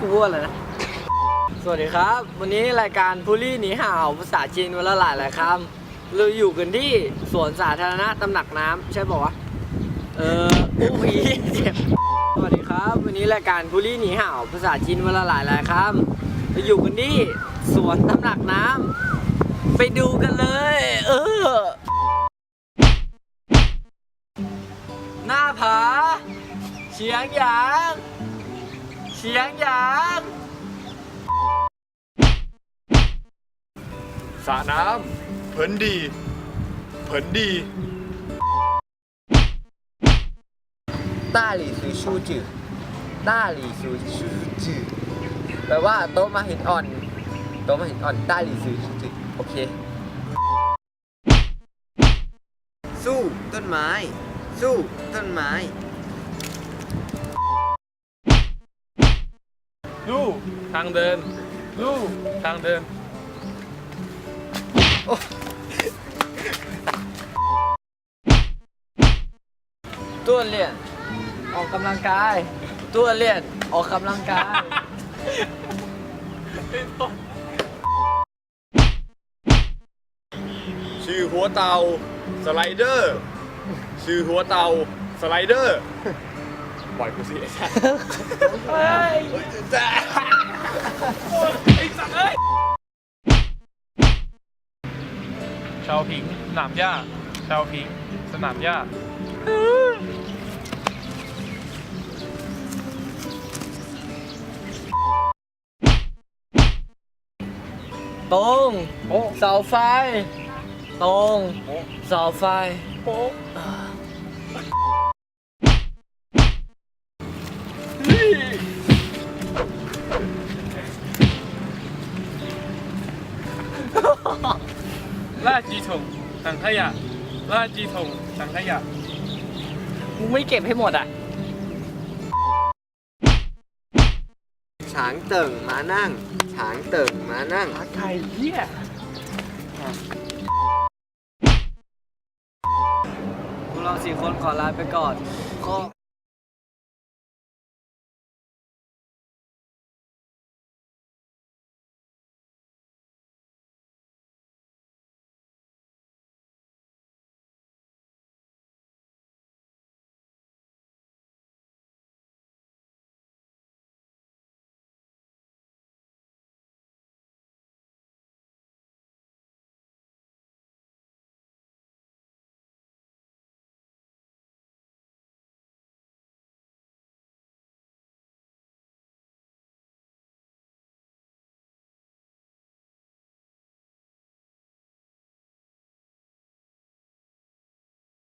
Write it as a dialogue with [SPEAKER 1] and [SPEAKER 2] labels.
[SPEAKER 1] กูพูดอะไรนะ สวัสดีครับ วันนี้รายการพูลี่หนีห่าวภาษาจีนวันละหลายหลายคำเราอยู่กันที่สวนสาธารณะตำหนักน้ำใช่ป่าวะ เอออู้ผีเจ็บสวัสดีครับ วันนี้รายการพูลี่หนีห่าวภาษาจีนวันละหลายหลายคำเราอยู่กันที่สวนตำหนักน้ำไปดูกันเลย เออ หน้าผาเฉียงหยาง เฉียงหยาง
[SPEAKER 2] สระน้ำเผินดี เผินดี
[SPEAKER 1] ต้าหลี่ซื้อชูจือต้าหลี่ซื้อชูจือแปลว่าโต๊ะมาเห็นอ่อน โต๊ะมาเห็นอ่อน ต้าหลี่ซื้อชูจือโอเค
[SPEAKER 3] สู้ต้นไม้ สู้ต้นไม้
[SPEAKER 2] ลู่ทางเดิน ลู่ทางเดิน
[SPEAKER 1] ตัวเลียน ออกกำลังกาย ตัวเลียน ออกกำลังกาย
[SPEAKER 2] ชื่อหัวเตาสไลเดอร์ ชื่อหัวเตาสไลเดอร์ ปล่อยกูสิไอ้สัส
[SPEAKER 1] เฮ้ย
[SPEAKER 2] ไอ้สัสเอ้ย
[SPEAKER 4] ชาวผิงสนามหญ้าชาวผิงสนามหญ้า
[SPEAKER 1] ตรงเสาไฟ ตรงเสาไฟ
[SPEAKER 4] ล่าจีถงถังขยะล่าจีถงถังขยะ
[SPEAKER 1] มึงไม่เก็บให้หมดอะ
[SPEAKER 3] ช้างเติ่งมานั่งช้างเติ่งมานั่ง
[SPEAKER 1] ไก่เหี้ยพวกเราสี่คนขอลาไปก่อนขอ